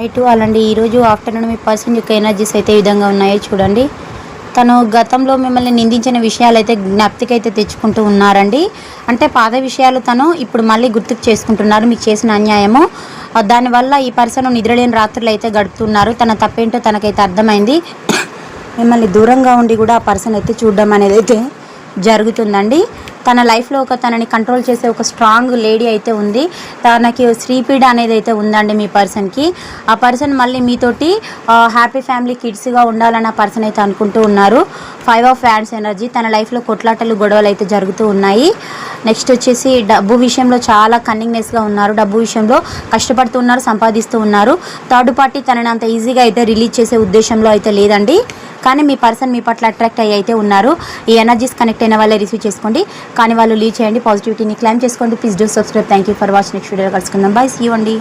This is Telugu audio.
రైట్ అలాంటి ఈరోజు ఆఫ్టర్నూన్ మీ పర్సన్ యొక్క ఎనర్జీస్ అయితే ఈ విధంగా ఉన్నాయో చూడండి. తను గతంలో మిమ్మల్ని నిందించిన విషయాలు అయితే జ్ఞప్తికి అయితే తెచ్చుకుంటూ ఉన్నారండి. అంటే పాత విషయాలు తను ఇప్పుడు మళ్ళీ గుర్తుకు చేసుకుంటున్నారు. మీకు చేసిన అన్యాయము. దానివల్ల ఈ పర్సన్ నిద్రలేని రాత్రులు అయితే గడుపుతున్నారు. తన తప్పేంటో తనకైతే అర్థమైంది. మిమ్మల్ని దూరంగా ఉండి కూడా ఆ పర్సన్ అయితే చూడడం అనేది అయితే జరుగుతుందండి. తన లైఫ్లో ఒక తనని కంట్రోల్ చేసే ఒక స్ట్రాంగ్ లేడీ అయితే ఉంది. తనకి శ్రీపీడ అనేది అయితే ఉందండి మీ పర్సన్కి ఆ పర్సన్ మళ్ళీ మీతోటి హ్యాపీ ఫ్యామిలీ కిడ్స్గా ఉండాలని ఆ పర్సన్ అయితే అనుకుంటూ ఉన్నారు. ఫైవ్ ఆఫ్ ఫ్యాన్స్ ఎనర్జీ తన లైఫ్లో కొట్లాటలు గొడవలు అయితే జరుగుతూ ఉన్నాయి. నెక్స్ట్ వచ్చేసి డబ్బు విషయంలో చాలా కన్నింగ్నెస్గా ఉన్నారు. డబ్బు విషయంలో కష్టపడుతూ ఉన్నారు సంపాదిస్తూ ఉన్నారు. థర్డ్ పార్టీ తనని అంత ఈజీగా అయితే రిలీజ్ చేసే ఉద్దేశంలో అయితే లేదండి. కానీ మీ పర్సన్ మీ పట్ల అట్రాక్ట్ అయ్యి అయితే ఉన్నారు. ఈ ఎనర్జీస్ కనెక్ట్ అయిన వాళ్ళే రిసీవ్ చేసుకోండి. కానీ వాళ్ళు లీవ్ చేయండి పాజిటివిటీని క్లైమ్ చేసుకోండి. Please do subscribe thank you for watch next video కలుసుకుందాం. బాయ్ సీ అండి.